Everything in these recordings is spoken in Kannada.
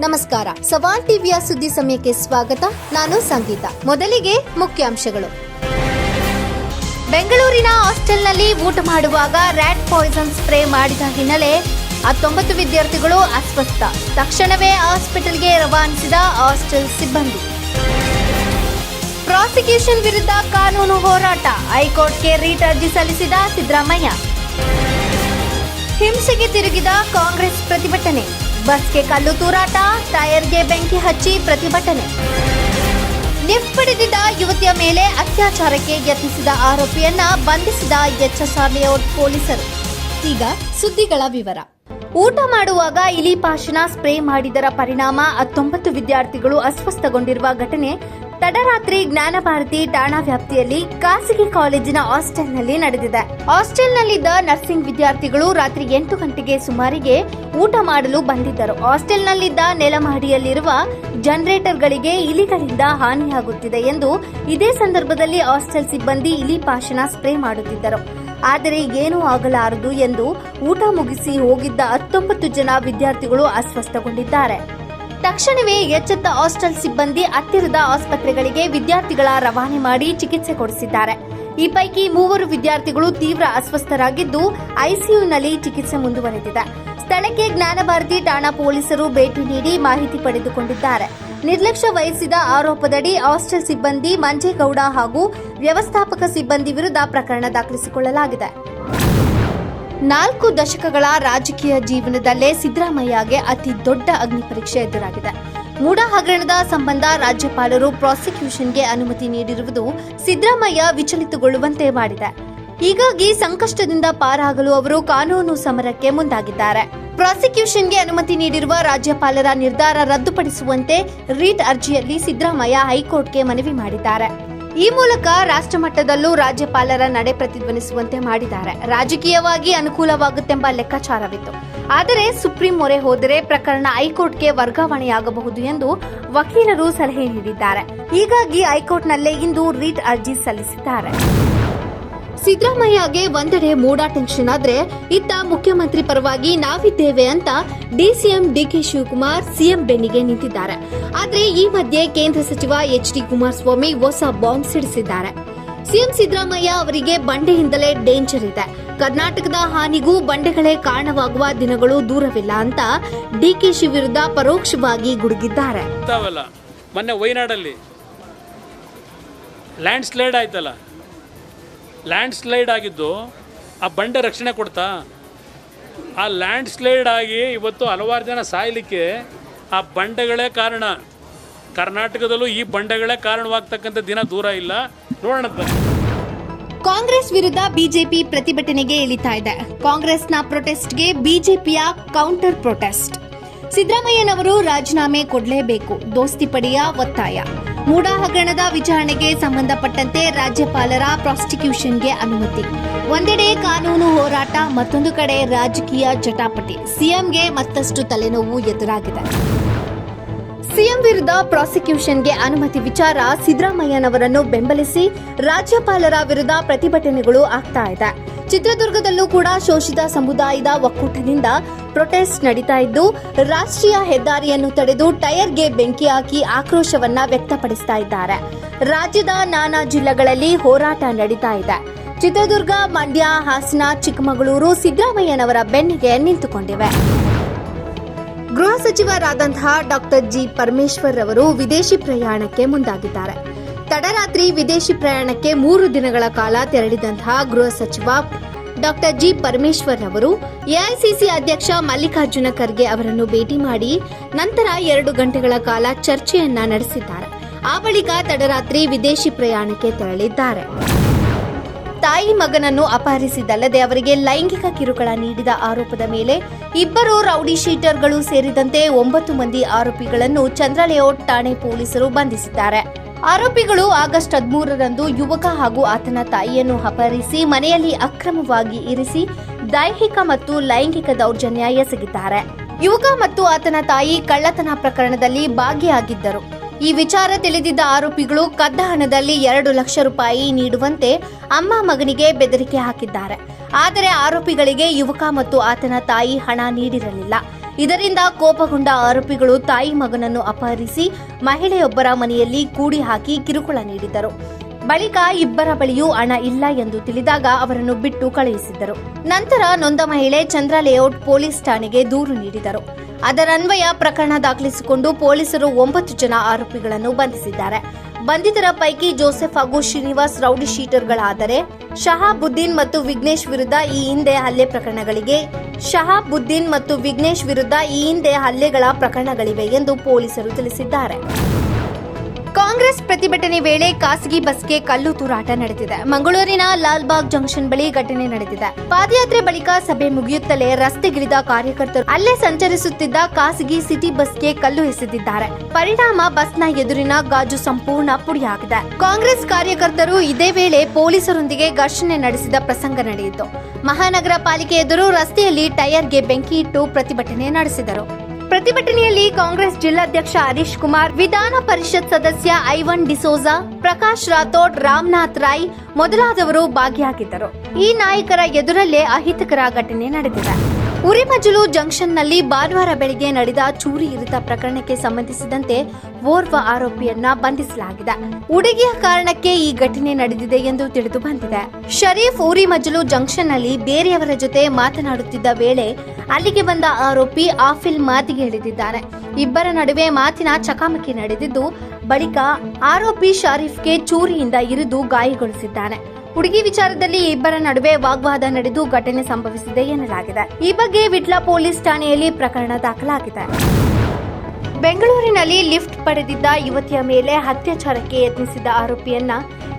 ನಮಸ್ಕಾರ. ಸವಾಲ್ ಟಿವಿಯ ಸುದ್ದಿ ಸಮಯಕ್ಕೆ ಸ್ವಾಗತ. ನಾನು ಸಂಗೀತ. ಮೊದಲಿಗೆ ಮುಖ್ಯಾಂಶಗಳು. ಬೆಂಗಳೂರಿನ ಹಾಸ್ಟೆಲ್ನಲ್ಲಿ ಊಟ ಮಾಡುವಾಗ ರ್ಯಾಟ್ ಪಾಯ್ಸನ್ ಸ್ಪ್ರೇ ಮಾಡಿದ ಹಿನ್ನೆಲೆ ಹತ್ತೊಂಬತ್ತು ವಿದ್ಯಾರ್ಥಿಗಳು ಅಸ್ವಸ್ಥ. ತಕ್ಷಣವೇ ಹಾಸ್ಪಿಟಲ್ಗೆ ರವಾನಿಸಿದ ಹಾಸ್ಟೆಲ್ ಸಿಬ್ಬಂದಿ. ಪ್ರಾಸಿಕ್ಯೂಷನ್ ವಿರುದ್ಧ ಕಾನೂನು ಹೋರಾಟ. ಹೈಕೋರ್ಟ್ಗೆ ರೀಟ್ ಅರ್ಜಿ ಸಲ್ಲಿಸಿದ ಸಿದ್ದರಾಮಯ್ಯ. ಹಿಂಸೆಗೆ ತಿರುಗಿದ ಕಾಂಗ್ರೆಸ್ ಪ್ರತಿಭಟನೆ. ಬಸ್ಗೆ ಕಲ್ಲು ತೂರಾಟ, ಟೈರ್ಗೆ ಬೆಂಕಿ ಹಚ್ಚಿ ಪ್ರತಿಭಟನೆ. ಲಿಫ್ಟ್ ಪಡೆದಿದ್ದ ಯುವತಿಯ ಮೇಲೆ ಅತ್ಯಾಚಾರಕ್ಕೆ ಯತ್ನಿಸಿದ ಆರೋಪಿಯನ್ನ ಬಂಧಿಸಿದ ಎಚ್ಎಸ್ಆರ್ ಲೇಔಟ್ ಪೊಲೀಸರು. ಈಗ ಸುದ್ದಿಗಳ ವಿವರ. ಊಟ ಮಾಡುವಾಗ ಇಲಿ ಪಾಶನ ಸ್ಪ್ರೇ ಮಾಡಿದರ ಪರಿಣಾಮ ಹತ್ತೊಂಬತ್ತು ವಿದ್ಯಾರ್ಥಿಗಳು ಅಸ್ವಸ್ಥಗೊಂಡಿರುವ ಘಟನೆ ತಡರಾತ್ರಿ ಜ್ಞಾನಭಾರತಿ ಠಾಣಾ ವ್ಯಾಪ್ತಿಯಲ್ಲಿ ಖಾಸಗಿ ಕಾಲೇಜಿನ ಹಾಸ್ಟೆಲ್ನಲ್ಲಿ ನಡೆದಿದೆ. ಹಾಸ್ಟೆಲ್ನಲ್ಲಿದ್ದ ನರ್ಸಿಂಗ್ ವಿದ್ಯಾರ್ಥಿಗಳು ರಾತ್ರಿ ಎಂಟು ಗಂಟೆಗೆ ಸುಮಾರಿಗೆ ಊಟ ಮಾಡಲು ಬಂದಿದ್ದರು. ಹಾಸ್ಟೆಲ್ನಲ್ಲಿದ್ದ ನೆಲಮಹಡಿಯಲ್ಲಿರುವ ಜನರೇಟರ್ಗಳಿಗೆ ಇಲಿಗಳಿಂದ ಹಾನಿಯಾಗುತ್ತಿದೆ ಎಂದು ಇದೇ ಸಂದರ್ಭದಲ್ಲಿ ಹಾಸ್ಟೆಲ್ ಸಿಬ್ಬಂದಿ ಇಲಿ ಪಾಶನ ಸ್ಪ್ರೇ ಮಾಡುತ್ತಿದ್ದರು. ಆದರೆ ಏನೂ ಆಗಲಾರದು ಎಂದು ಊಟ ಮುಗಿಸಿ ಹೋಗಿದ್ದ ಹತ್ತೊಂಬತ್ತು ಜನ ವಿದ್ಯಾರ್ಥಿಗಳು ಅಸ್ವಸ್ಥಗೊಂಡಿದ್ದಾರೆ. ತಕ್ಷಣವೇ ಎಚ್ಚೆತ್ತ ಹಾಸ್ಟೆಲ್ ಸಿಬ್ಬಂದಿ ಹತ್ತಿರದ ಆಸ್ಪತ್ರೆಗಳಿಗೆ ವಿದ್ಯಾರ್ಥಿಗಳ ರವಾನೆ ಮಾಡಿ ಚಿಕಿತ್ಸೆ ಕೊಡಿಸಿದ್ದಾರೆ. ಈ ಪೈಕಿ ಮೂವರು ವಿದ್ಯಾರ್ಥಿಗಳು ತೀವ್ರ ಅಸ್ವಸ್ಥರಾಗಿದ್ದು ಐಸಿಯುನಲ್ಲಿ ಚಿಕಿತ್ಸೆ ಮುಂದುವರೆದಿದೆ. ಸ್ಥಳಕ್ಕೆ ಜ್ಞಾನಭಾರತಿ ಠಾಣಾ ಪೊಲೀಸರು ಭೇಟಿ ನೀಡಿ ಮಾಹಿತಿ ಪಡೆದುಕೊಂಡಿದ್ದಾರೆ. ನಿರ್ಲಕ್ಷ್ಯ ವಹಿಸಿದ ಆರೋಪದಡಿ ಹಾಸ್ಟೆಲ್ ಸಿಬ್ಬಂದಿ ಮಂಜೇಗೌಡ ಹಾಗೂ ವ್ಯವಸ್ಥಾಪಕ ಸಿಬ್ಬಂದಿ ವಿರುದ್ಧ ಪ್ರಕರಣ ದಾಖಲಿಸಿಕೊಳ್ಳಲಾಗಿದೆ. ನಾಲ್ಕು ದಶಕಗಳ ರಾಜಕೀಯ ಜೀವನದಲ್ಲೇ ಸಿದ್ದರಾಮಯ್ಯಗೆ ಅತಿ ದೊಡ್ಡ ಅಗ್ನಿ ಪರೀಕ್ಷೆ ಎದುರಾಗಿದೆ. ಮೂಡ ಹಗರಣದ ಸಂಬಂಧ ರಾಜ್ಯಪಾಲರು ಪ್ರಾಸಿಕ್ಯೂಷನ್ಗೆ ಅನುಮತಿ ನೀಡಿರುವುದು ಸಿದ್ದರಾಮಯ್ಯ ವಿಚಲಿತಗೊಳ್ಳುವಂತೆ ಮಾಡಿದೆ. ಹೀಗಾಗಿ ಸಂಕಷ್ಟದಿಂದ ಪಾರಾಗಲು ಅವರು ಕಾನೂನು ಸಮರಕ್ಕೆ ಮುಂದಾಗಿದ್ದಾರೆ. ಪ್ರಾಸಿಕ್ಯೂಷನ್ಗೆ ಅನುಮತಿ ನೀಡಿರುವ ರಾಜ್ಯಪಾಲರ ನಿರ್ಧಾರ ರದ್ದುಪಡಿಸುವಂತೆ ರೀಟ್ ಅರ್ಜಿಯಲ್ಲಿ ಸಿದ್ದರಾಮಯ್ಯ ಹೈಕೋರ್ಟ್ಗೆ ಮನವಿ ಮಾಡಿದ್ದಾರೆ. ಈ ಮೂಲಕ ರಾಷ್ಟ್ರಮಟ್ಟದಲ್ಲೂ ರಾಜ್ಯಪಾಲರ ನಡೆ ಪ್ರತಿಧ್ವನಿಸುವಂತೆ ಮಾಡಿದ್ದಾರೆ. ರಾಜಕೀಯವಾಗಿ ಅನುಕೂಲವಾಗುತ್ತೆಂಬ ಲೆಕ್ಕಾಚಾರವಿತ್ತು. ಆದರೆ ಸುಪ್ರೀಂ ಮೊರೆ ಹೋದರೆ ಪ್ರಕರಣ ಹೈಕೋರ್ಟ್ಗೆ ವರ್ಗಾವಣೆಯಾಗಬಹುದು ಎಂದು ವಕೀಲರು ಸಲಹೆ ನೀಡಿದ್ದಾರೆ. ಹೀಗಾಗಿ ಹೈಕೋರ್ಟ್ನಲ್ಲೇ ಇಂದು ರೀಟ್ ಅರ್ಜಿ ಸಲ್ಲಿಸಿದ್ದಾರೆ. ಸಿದ್ದರಾಮಯ್ಯಗೆ ಒಂದೆಡೆ ಮೂಡ ಟೆನ್ಷನ್ ಆದ್ರೆ ಇತ್ತ ಮುಖ್ಯಮಂತ್ರಿ ಪರವಾಗಿ ನಾವಿದ್ದೇವೆ ಅಂತ ಡಿಸಿಎಂ ಡಿಕೆ ಶಿವಕುಮಾರ್, ಸಿಎಂ ಬೆನ್ನಿಗೆ ನಿಂತಿದ್ದಾರೆ. ಆದ್ರೆ ಈ ಮಧ್ಯೆ ಕೇಂದ್ರ ಸಚಿವ ಎಚ್ ಡಿ ಕುಮಾರಸ್ವಾಮಿ ಹೊಸ ಬಾಂಬ್ ಸಿಡಿಸಿದ್ದಾರೆ. ಸಿಎಂ ಸಿದ್ದರಾಮಯ್ಯ ಅವರಿಗೆ ಬಂಡೆಯಿಂದಲೇ ಡೇಂಜರ್ ಇದೆ. ಕರ್ನಾಟಕದ ಹಾನಿಗೂ ಬಂಡೆಗಳೇ ಕಾರಣವಾಗುವ ದಿನಗಳು ದೂರವಿಲ್ಲ ಅಂತ ಡಿಕೆಶಿ ವಿರುದ್ಧ ಪರೋಕ್ಷವಾಗಿ ಗುಡುಗಿದ್ದಾರೆ. ಮೊನ್ನೆ ಲ್ಯಾಂಡ್ ಸ್ಲೈಡ್ ಆಯ್ತಲ್ಲ. ಲ್ಯಾಂಡ್ ಸ್ಲೈಡ್ ಆಗಿದ್ದು ಆ ಬಂಡೆ ರಕ್ಷಣೆ ಕೊಡ್ತಾ, ಆ ಲ್ಯಾಂಡ್ ಸ್ಲೈಡ್ ಆಗಿ ಇವತ್ತು ಹಲವಾರು ಜನ ಸಾಯಲಿಕ್ಕೆ ಆ ಬಂಡೆಗಳೇ ಕಾರಣ. ಕರ್ನಾಟಕದಲ್ಲೂ ಈ ಬಂಡೆಗಳೇ ಕಾರಣವಾಗ್ತಕ್ಕಂಥ ದಿನ ದೂರ ಇಲ್ಲ. ನೋಡೋಣ. ಕಾಂಗ್ರೆಸ್ ವಿರುದ್ಧ ಬಿಜೆಪಿ ಪ್ರತಿಭಟನೆಗೆ ಇಳಿತಾ ಇದೆ. ಕಾಂಗ್ರೆಸ್ನ ಪ್ರೊಟೆಸ್ಟ್ಗೆ ಬಿಜೆಪಿಯ ಕೌಂಟರ್ ಪ್ರೊಟೆಸ್ಟ್ ಸಿದ್ದರಾಮಯ್ಯನವರು ರಾಜೀನಾಮೆ ಕೊಡಲೇಬೇಕು. ದೋಸ್ತಿ ಪಡೆಯ ಒತ್ತಾಯ. ಮೂಡಾ ಹಗರಣದ ವಿಚಾರಣೆಗೆ ಸಂಬಂಧಪಟ್ಟಂತೆ ರಾಜ್ಯಪಾಲರ ಪ್ರಾಸಿಕ್ಯೂಷನ್ಗೆ ಅನುಮತಿ. ಒಂದೆಡೆ ಕಾನೂನು ಹೋರಾಟ, ಮತ್ತೊಂದು ಕಡೆ ರಾಜಕೀಯ ಜಟಾಪಟಿ ಸಿಎಂಗೆ ಮತ್ತಷ್ಟು ತಲೆನೋವು ಎದುರಾಗಿದೆ. ಸಿಎಂ ವಿರುದ್ಧ ಪ್ರಾಸಿಕ್ಯೂಷನ್ಗೆ ಅನುಮತಿ ವಿಚಾರ ಸಿದ್ದರಾಮಯ್ಯನವರನ್ನು ಬೆಂಬಲಿಸಿ ರಾಜ್ಯಪಾಲರ ವಿರುದ್ಧ ಪ್ರತಿಭಟನೆಗಳು ಆಗ್ತಾ ಇದೆ. ಚಿತ್ರದುರ್ಗದಲ್ಲೂ ಕೂಡ ಶೋಷಿತ ಸಮುದಾಯದ ಒಕ್ಕೂಟದಿಂದ ಪ್ರೊಟೆಸ್ಟ್ ನಡೀತಾ ಇದ್ದು, ರಾಷ್ಟ್ರೀಯ ಹೆದ್ದಾರಿಯನ್ನು ತಡೆದು ಟೈರ್ಗೆ ಬೆಂಕಿ ಹಾಕಿ ಆಕ್ರೋಶವನ್ನ ವ್ಯಕ್ತಪಡಿಸ್ತಾ ಇದ್ದಾರೆ. ರಾಜ್ಯದ ನಾನಾ ಜಿಲ್ಲೆಗಳಲ್ಲಿ ಹೋರಾಟ ನಡೀತಾ ಇದೆ. ಚಿತ್ರದುರ್ಗ, ಮಂಡ್ಯ, ಹಾಸನ, ಚಿಕ್ಕಮಗಳೂರು, ಸಿದ್ದರಾಮಯ್ಯನವರ ಬೆನ್ನಿಗೆ ನಿಂತುಕೊಂಡಿವೆ. ಗೃಹ ಸಚಿವರಾದಂತಹ ಡಾಕ್ಟರ್ ಜಿ. ಪರಮೇಶ್ವರ್ ಅವರು ವಿದೇಶಿ ಪ್ರಯಾಣಕ್ಕೆ ಮುಂದಾಗಿದ್ದಾರೆ. ತಡರಾತ್ರಿ ವಿದೇಶಿ ಪ್ರಯಾಣಕ್ಕೆ ಮೂರು ದಿನಗಳ ಕಾಲ ತೆರಳಿದಂತಹ ಗೃಹ ಸಚಿವ ಡಾಕ್ಟರ್ ಜಿ ಪರಮೇಶ್ವರ್ ಅವರು ಎಐಸಿಸಿ ಅಧ್ಯಕ್ಷ ಮಲ್ಲಿಕಾರ್ಜುನ ಖರ್ಗೆ ಅವರನ್ನು ಭೇಟಿ ಮಾಡಿ ನಂತರ ಎರಡು ಗಂಟೆಗಳ ಕಾಲ ಚರ್ಚೆಯನ್ನ ನಡೆಸಿದ್ದಾರೆ. ಆ ಬಳಿಕ ತಡರಾತ್ರಿ ವಿದೇಶಿ ಪ್ರಯಾಣಕ್ಕೆ ತೆರಳಿದ್ದಾರೆ. ತಾಯಿ ಮಗನನ್ನು ಅಪಹರಿಸಿದ್ದಲ್ಲದೆ ಅವರಿಗೆ ಲೈಂಗಿಕ ಕಿರುಕುಳ ನೀಡಿದ ಆರೋಪದ ಮೇಲೆ ಇಬ್ಬರು ರೌಡಿ ಶೀಟರ್ಗಳು ಸೇರಿದಂತೆ ಒಂಬತ್ತು ಮಂದಿ ಆರೋಪಿಗಳನ್ನು ಚಂದ್ರಲೇಔಟ್ ಠಾಣೆ ಪೊಲೀಸರು ಬಂಧಿಸಿದ್ದಾರೆ. ಆರೋಪಿಗಳು ಆಗಸ್ಟ್ ಹದಿಮೂರರಂದು ಯುವಕ ಹಾಗೂ ಆತನ ತಾಯಿಯನ್ನು ಅಪಹರಿಸಿ ಮನೆಯಲ್ಲಿ ಅಕ್ರಮವಾಗಿ ಇರಿಸಿ ದೈಹಿಕ ಮತ್ತು ಲೈಂಗಿಕ ದೌರ್ಜನ್ಯ ಎಸಗಿದ್ದಾರೆ. ಯುವಕ ಮತ್ತು ಆತನ ತಾಯಿ ಕಳ್ಳತನ ಪ್ರಕರಣದಲ್ಲಿ ಭಾಗಿಯಾಗಿದ್ದರು. ಈ ವಿಚಾರ ತಿಳಿದಿದ್ದ ಆರೋಪಿಗಳು ಕದ್ದ ಹಣದಲ್ಲಿ ಎರಡು ಲಕ್ಷ ರೂಪಾಯಿ ನೀಡುವಂತೆ ಅಮ್ಮ ಮಗನಿಗೆ ಬೆದರಿಕೆ ಹಾಕಿದ್ದಾರೆ. ಆದರೆ ಆರೋಪಿಗಳಿಗೆ ಯುವಕ ಮತ್ತು ಆತನ ತಾಯಿ ಹಣ ನೀಡಿರಲಿಲ್ಲ. ಇದರಿಂದ ಕೋಪಗೊಂಡ ಆರೋಪಿಗಳು ತಾಯಿ ಮಗನನ್ನು ಅಪಹರಿಸಿ ಮಹಿಳೆಯೊಬ್ಬರ ಮನೆಯಲ್ಲಿ ಕೂಡಿ ಹಾಕಿ ಕಿರುಕುಳ ನೀಡಿದ್ದರು. ಬಳಿಕ ಇಬ್ಬರ ಬಳಿಯೂ ಹಣ ಇಲ್ಲ ಎಂದು ತಿಳಿದಾಗ ಅವರನ್ನು ಬಿಟ್ಟು ಕಳುಹಿಸಿದ್ದರು. ನಂತರ ನೊಂದ ಮಹಿಳೆ ಚಂದ್ರ ಲೇಔಟ್ ಪೊಲೀಸ್ ಠಾಣೆಗೆ ದೂರು ನೀಡಿದರು ಅದರನ್ವಯ ಪ್ರಕರಣ ದಾಖಲಿಸಿಕೊಂಡು ಪೊಲೀಸರು ಒಂಬತ್ತು ಜನ ಆರೋಪಿಗಳನ್ನು ಬಂಧಿಸಿದ್ದಾರೆ. ಬಂಧಿತರ ಪೈಕಿ ಜೋಸೆಫ್ ಹಾಗೂ ಶ್ರೀನಿವಾಸ್ ರೌಡಿ ಶೀಟರ್ಗಳಾದರೆ ಶಹಾಬುದ್ದೀನ್ ಮತ್ತು ವಿಘ್ನೇಶ್ ವಿರುದ್ಧ ಈ ಹಿಂದೆ ಹಲ್ಲೆ ಪ್ರಕರಣಗಳಿಗೆ ಶಹಾಬುದ್ದೀನ್ ಮತ್ತು ವಿಘ್ನೇಶ್ ವಿರುದ್ಧ ಈ ಹಿಂದೆ ಹಲ್ಲೆಗಳ ಪ್ರಕರಣಗಳಿವೆ ಎಂದು ಪೊಲೀಸರು ತಿಳಿಸಿದ್ದಾರೆ. ಕಾಂಗ್ರೆಸ್ ಪ್ರತಿಭಟನೆ ವೇಳೆ ಖಾಸಗಿ ಬಸ್ಗೆ ಕಲ್ಲು ತೂರಾಟ ನಡೆದಿದೆ. ಮಂಗಳೂರಿನ ಲಾಲ್ಬಾಗ್ ಜಂಕ್ಷನ್ ಬಳಿ ಘಟನೆ ನಡೆದಿದೆ. ಪಾದಯಾತ್ರೆ ಬಳಿಕ ಸಭೆ ಮುಗಿಯುತ್ತಲೇ ರಸ್ತೆಗಿಳಿದ ಕಾರ್ಯಕರ್ತರು ಅಲ್ಲೇ ಸಂಚರಿಸುತ್ತಿದ್ದ ಖಾಸಗಿ ಸಿಟಿ ಬಸ್ಗೆ ಕಲ್ಲು ಎಸೆದಿದ್ದಾರೆ. ಪರಿಣಾಮ ಬಸ್ನ ಎದುರಿನ ಗಾಜು ಸಂಪೂರ್ಣ ಪುಡಿಯಾಗಿದೆ. ಕಾಂಗ್ರೆಸ್ ಕಾರ್ಯಕರ್ತರು ಇದೇ ವೇಳೆ ಪೊಲೀಸರೊಂದಿಗೆ ಘರ್ಷಣೆ ನಡೆಸಿದ ಪ್ರಸಂಗ ನಡೆಯಿತು. ಮಹಾನಗರ ಪಾಲಿಕೆ ಎದುರು ರಸ್ತೆಯಲ್ಲಿ ಟೈರ್ಗೆ ಬೆಂಕಿ ಇಟ್ಟು ಪ್ರತಿಭಟನೆ ನಡೆಸಿದರು. ಪ್ರತಿಭಟನೆಯಲ್ಲಿ ಕಾಂಗ್ರೆಸ್ ಜಿಲ್ಲಾಧ್ಯಕ್ಷ ಹರೀಶ್ ಕುಮಾರ್, ವಿಧಾನ ಪರಿಷತ್ ಸದಸ್ಯ ಐವನ್ ಡಿಸೋಜಾ, ಪ್ರಕಾಶ್ ರಾಥೋಡ್, ರಾಮನಾಥ್ ರಾಯ್ ಮೊದಲಾದವರು ಭಾಗಿಯಾಗಿದ್ದರು. ಈ ನಾಯಕರ ಎದುರಲ್ಲೇ ಅಹಿತಕರ ಘಟನೆ ನಡೆದಿದೆ. ಉರಿಮಜಲು ಜಂಕ್ಷನ್ನಲ್ಲಿ ಭಾನುವಾರ ಬೆಳಿಗ್ಗೆ ನಡೆದ ಚೂರಿ ಇರಿತ ಪ್ರಕರಣಕ್ಕೆ ಸಂಬಂಧಿಸಿದಂತೆ ಓರ್ವ ಆರೋಪಿಯನ್ನ ಬಂಧಿಸಲಾಗಿದೆ. ಹುಡುಗಿಯ ಕಾರಣಕ್ಕೆ ಈ ಘಟನೆ ನಡೆದಿದೆ ಎಂದು ತಿಳಿದು ಬಂದಿದೆ. ಶರೀಫ್ ಉರಿಮಜಲು ಜಂಕ್ಷನ್ನಲ್ಲಿ ಬೇರೆಯವರ ಜೊತೆ ಮಾತನಾಡುತ್ತಿದ್ದ ವೇಳೆ ಅಲ್ಲಿಗೆ ಬಂದ ಆರೋಪಿ ಆಫಿಲ್ ಮಾತಿಗೆ ಇಳಿದಿದ್ದಾನೆ ಇಬ್ಬರ ನಡುವೆ ಮಾತಿನ ಚಕಾಮಕಿ ನಡೆದಿದ್ದು ಬಳಿಕ ಆರೋಪಿ ಶರೀಫ್ಗೆ ಚೂರಿಯಿಂದ ಇರಿದು ಗಾಯಗೊಳಿಸಿದ್ದಾನೆ. ಹುಡುಗಿ ವಿಚಾರದಲ್ಲಿ ಇಬ್ಬರ ನಡುವೆ ವಾಗ್ವಾದ ನಡೆದು ಘಟನೆ ಸಂಭವಿಸಿದೆ ಎನ್ನಲಾಗಿದೆ. ಈ ಬಗ್ಗೆ ವಿಟ್ಲ ಪೊಲೀಸ್ ಠಾಣೆಯಲ್ಲಿ ಪ್ರಕರಣ ದಾಖಲಾಗಿದೆ. ಬೆಂಗಳೂರಿನಲ್ಲಿ ಲಿಫ್ಟ್ ಪಡೆದಿದ್ದ ಯುವತಿಯ ಮೇಲೆ ಅತ್ಯಾಚಾರಕ್ಕೆ ಯತ್ನಿಸಿದ ಆರೋಪಿಯನ್ನ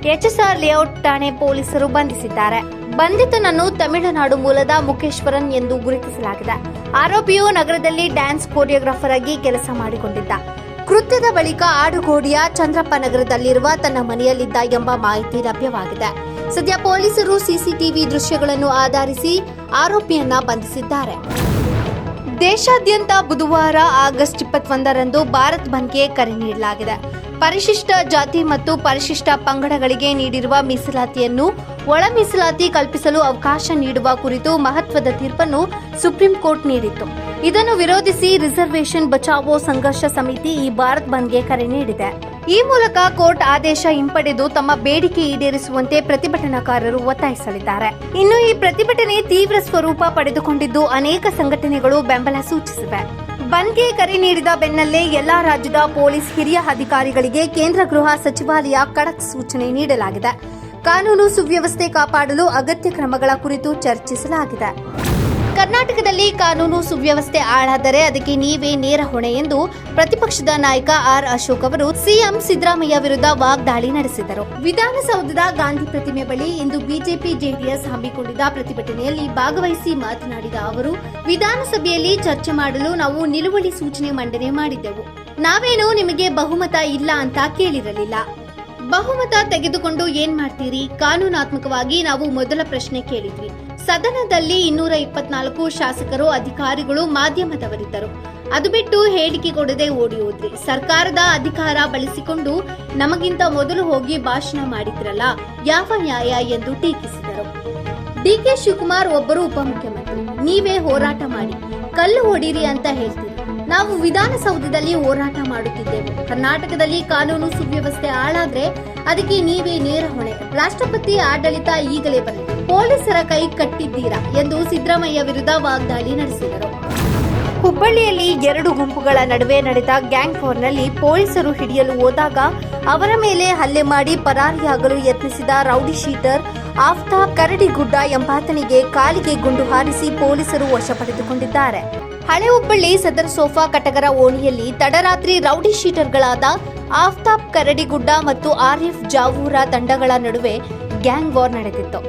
ಎಚ್ಎಸ್ಆರ್ ಲೇಔಟ್ ಠಾಣೆ ಪೊಲೀಸರು ಬಂಧಿಸಿದ್ದಾರೆ. ಬಂಧಿತನನ್ನು ತಮಿಳುನಾಡು ಮೂಲದ ಮುಖೇಶ್ವರನ್ ಎಂದು ಗುರುತಿಸಲಾಗಿದೆ. ಆರೋಪಿಯು ನಗರದಲ್ಲಿ ಡ್ಯಾನ್ಸ್ ಕೋರಿಯೋಗ್ರಾಫರ್ ಆಗಿ ಕೆಲಸ ಮಾಡಿಕೊಂಡಿದ್ದ. ಕೃತ್ಯದ ಬಳಿಕ ಆಡುಗೋಡಿಯ ಚಂದ್ರಪ್ಪ ನಗರದಲ್ಲಿರುವ ತನ್ನ ಮನೆಯಲ್ಲಿದ್ದ ಎಂಬ ಮಾಹಿತಿ ಲಭ್ಯವಾಗಿದೆ. ಸದ್ಯ ಪೊಲೀಸರು ಸಿಸಿಟಿವಿ ದೃಶ್ಯಗಳನ್ನು ಆಧರಿಸಿ ಆರೋಪಿಯನ್ನ ಬಂಧಿಸಿದ್ದಾರೆ. ದೇಶಾದ್ಯಂತ ಬುಧವಾರ ಆಗಸ್ಟ್ ಇಪ್ಪತ್ತೊಂದರಂದು ಭಾರತ್ ಬಂದ್ಗೆ ಕರೆ ನೀಡಲಾಗಿದೆ. ಪರಿಶಿಷ್ಟ ಜಾತಿ ಮತ್ತು ಪರಿಶಿಷ್ಟ ಪಂಗಡಗಳಿಗೆ ನೀಡಿರುವ ಮೀಸಲಾತಿಯನ್ನು ಒಳ ಮೀಸಲಾತಿ ಕಲ್ಪಿಸಲು ಅವಕಾಶ ನೀಡುವ ಕುರಿತು ಮಹತ್ವದ ತೀರ್ಪನ್ನು ಸುಪ್ರೀಂ ಕೋರ್ಟ್ ನೀಡಿತ್ತು. ಇದನ್ನು ವಿರೋಧಿಸಿ ರಿಸರ್ವೇಷನ್ ಬಚಾವೋ ಸಂಘರ್ಷ ಸಮಿತಿ ಈ ಭಾರತ್ ಬಂದ್ಗೆ ಕರೆ ನೀಡಿದೆ. ಈ ಮೂಲಕ ಕೋರ್ಟ್ ಆದೇಶ ಹಿಂಪಡೆದು ತಮ್ಮ ಬೇಡಿಕೆ ಈಡೇರಿಸುವಂತೆ ಪ್ರತಿಭಟನಾಕಾರರು ಒತ್ತಾಯಿಸಲಿದ್ದಾರೆ. ಇನ್ನು ಈ ಪ್ರತಿಭಟನೆ ತೀವ್ರ ಸ್ವರೂಪ ಪಡೆದುಕೊಂಡಿದ್ದು ಅನೇಕ ಸಂಘಟನೆಗಳು ಬೆಂಬಲ ಸೂಚಿಸಿವೆ. ಬಂದ್ಗೆ ಕರೆ ನೀಡಿದ ಬೆನ್ನಲ್ಲೇ ಎಲ್ಲಾ ರಾಜ್ಯದ ಪೊಲೀಸ್ ಹಿರಿಯ ಅಧಿಕಾರಿಗಳಿಗೆ ಕೇಂದ್ರ ಗೃಹ ಸಚಿವಾಲಯ ಖಡಕ್ ಸೂಚನೆ ನೀಡಲಾಗಿದೆ. ಕಾನೂನು ಸುವ್ಯವಸ್ಥೆ ಕಾಪಾಡಲು ಅಗತ್ಯ ಕ್ರಮಗಳ ಕುರಿತು ಚರ್ಚಿಸಲಾಗಿದೆ. ಕರ್ನಾಟಕದಲ್ಲಿ ಕಾನೂನು ಸುವ್ಯವಸ್ಥೆ ಹಾಳಾದರೆ ಅದಕ್ಕೆ ನೀವೇ ನೇರ ಹೊಣೆ ಎಂದು ಪ್ರತಿಪಕ್ಷದ ನಾಯಕ ಆರ್ ಅಶೋಕ್ ಅವರು ಸಿಎಂ ಸಿದ್ದರಾಮಯ್ಯ ವಿರುದ್ಧ ವಾಗ್ದಾಳಿ ನಡೆಸಿದರು. ವಿಧಾನಸೌಧದ ಗಾಂಧಿ ಪ್ರತಿಮೆ ಬಳಿ ಇಂದು ಬಿಜೆಪಿ ಜೆಡಿಎಸ್ ಹಮ್ಮಿಕೊಂಡಿದ್ದ ಪ್ರತಿಭಟನೆಯಲ್ಲಿ ಭಾಗವಹಿಸಿ ಮಾತನಾಡಿದ ಅವರು, ವಿಧಾನಸಭೆಯಲ್ಲಿ ಚರ್ಚೆ ಮಾಡಲು ನಾವು ನಿಲುವಳಿ ಸೂಚನೆ ಮಂಡನೆ ಮಾಡಿದ್ದೆವು. ನಾವೇನು ನಿಮಗೆ ಬಹುಮತ ಇಲ್ಲ ಅಂತ ಕೇಳಿರಲಿಲ್ಲ. ಬಹುಮತ ತೆಗೆದುಕೊಂಡು ಏನ್ ಮಾಡ್ತೀರಿ? ಕಾನೂನಾತ್ಮಕವಾಗಿ ನಾವು ಮೊದಲ ಪ್ರಶ್ನೆ ಕೇಳಿದ್ವಿ. ಸದನದಲ್ಲಿ ಇನ್ನೂರ ಇಪ್ಪತ್ನಾಲ್ಕು ಶಾಸಕರು, ಅಧಿಕಾರಿಗಳು ಮಾಧ್ಯಮದವರಿದ್ದರು. ಅದು ಬಿಟ್ಟು ಹೇಳಿಕೆ ಕೊಡದೆ ಓಡಿ ಸರ್ಕಾರದ ಅಧಿಕಾರ ಬಳಸಿಕೊಂಡು ನಮಗಿಂತ ಮೊದಲು ಹೋಗಿ ಭಾಷಣ ಮಾಡಿದ್ರಲ್ಲ, ಯಾವ ನ್ಯಾಯ ಎಂದು ಟೀಕಿಸಿದರು. ಡಿಕೆ ಶಿವಕುಮಾರ್ ಒಬ್ಬರು ಉಪಮುಖ್ಯಮಂತ್ರಿ. ನೀವೇ ಹೋರಾಟ ಮಾಡಿ, ಕಲ್ಲು ಹೊಡೀರಿ ಅಂತ ಹೇಳ್ತೀರಿ. ನಾವು ವಿಧಾನಸೌಧದಲ್ಲಿ ಹೋರಾಟ ಮಾಡುತ್ತಿದ್ದೇವೆ. ಕರ್ನಾಟಕದಲ್ಲಿ ಕಾನೂನು ಸುವ್ಯವಸ್ಥೆ ಹಾಳಾದ್ರೆ ಅದಕ್ಕೆ ನೀವೇ ನೇರ ಹೊಣೆ. ರಾಷ್ಟ್ರಪತಿ ಆಡಳಿತ ಈಗಲೇ ಬರಲಿ ಪೊಲೀಸರ ಕೈ ಕಟ್ಟಿದ್ದೀರಾ ಎಂದು ಸಿದ್ದರಾಮಯ್ಯ ವಿರುದ್ಧ ವಾಗ್ದಾಳಿ ನಡೆಸಿದರು. ಹುಬ್ಬಳ್ಳಿಯಲ್ಲಿ ಎರಡು ಗುಂಪುಗಳ ನಡುವೆ ನಡೆದ ಗ್ಯಾಂಗ್ ಫೋರ್ನಲ್ಲಿ ಪೊಲೀಸರು ಹಿಡಿಯಲು ಹೋದಾಗ ಅವರ ಮೇಲೆ ಹಲ್ಲೆ ಮಾಡಿ ಪರಾರಿಯಾಗಲು ಯತ್ನಿಸಿದ ರೌಡಿ ಶೀಟರ್ ಆಫ್ತಾಬ್ ಕರಡಿಗುಡ್ಡ ಎಂಬಾತನಿಗೆ ಕಾಲಿಗೆ ಗುಂಡು ಹಾರಿಸಿ ಪೊಲೀಸರು ವಶಪಡೆದುಕೊಂಡಿದ್ದಾರೆ ಹಳೆ ಹುಬ್ಬಳ್ಳಿ ಸದರ್ ಸೋಫಾ ಕಟಗರ ಓಣಿಯಲ್ಲಿ ತಡರಾತ್ರಿ ರೌಡಿ ಶೀಟರ್ಗಳಾದ ಆಫ್ತಾಬ್ ಕರಡಿಗುಡ್ಡ ಮತ್ತು ಆರಿಫ್ ಜಾವೂರ ತಂಡಗಳ ನಡುವೆ ಗ್ಯಾಂಗ್ ವಾರ್ ನಡೆದಿತ್ತು.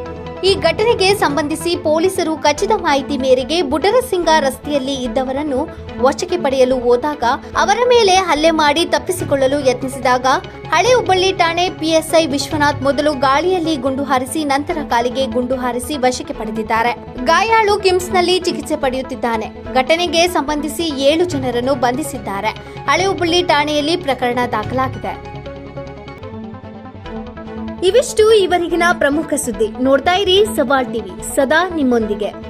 ಈ ಘಟನೆಗೆ ಸಂಬಂಧಿಸಿ ಪೊಲೀಸರು ಖಚಿತ ಮಾಹಿತಿ ಮೇರೆಗೆ ಬುಡರಸಿಂಗ ರಸ್ತೆಯಲ್ಲಿ ಇದ್ದವರನ್ನು ವಶಕ್ಕೆ ಪಡೆಯಲು ಹೋದಾಗ ಅವರ ಮೇಲೆ ಹಲ್ಲೆ ಮಾಡಿ ತಪ್ಪಿಸಿಕೊಳ್ಳಲು ಯತ್ನಿಸಿದಾಗ ಹಳೆ ಹುಬ್ಬಳ್ಳಿ ಠಾಣೆ ಪಿಎಸ್ಐ ವಿಶ್ವನಾಥ್ ಮೊದಲು ಗಾಳಿಯಲ್ಲಿ ಗುಂಡು ಹಾರಿಸಿ ನಂತರ ಕಾಲಿಗೆ ಗುಂಡು ಹಾರಿಸಿ ವಶಕ್ಕೆ ಪಡೆದಿದ್ದಾರೆ. ಗಾಯಾಳು ಕಿಮ್ಸ್ನಲ್ಲಿ ಚಿಕಿತ್ಸೆ ಪಡೆಯುತ್ತಿದ್ದಾನೆ. ಘಟನೆಗೆ ಸಂಬಂಧಿಸಿ ಏಳು ಜನರನ್ನು ಬಂಧಿಸಿದ್ದಾರೆ. ಹಳೆ ಹುಬ್ಬಳ್ಳಿ ಠಾಣೆಯಲ್ಲಿ ಪ್ರಕರಣ ದಾಖಲಾಗಿದೆ. ಇವಿಷ್ಟು ಇವರಿಗಿನ ಪ್ರಮುಖ ಸುದ್ದಿ. ನೋಡ್ತಾ ಇರಿ ಸವಾಲ್ ಟಿವಿ. ಸದಾ ನಿಮ್ಮೊಂದಿಗೆ.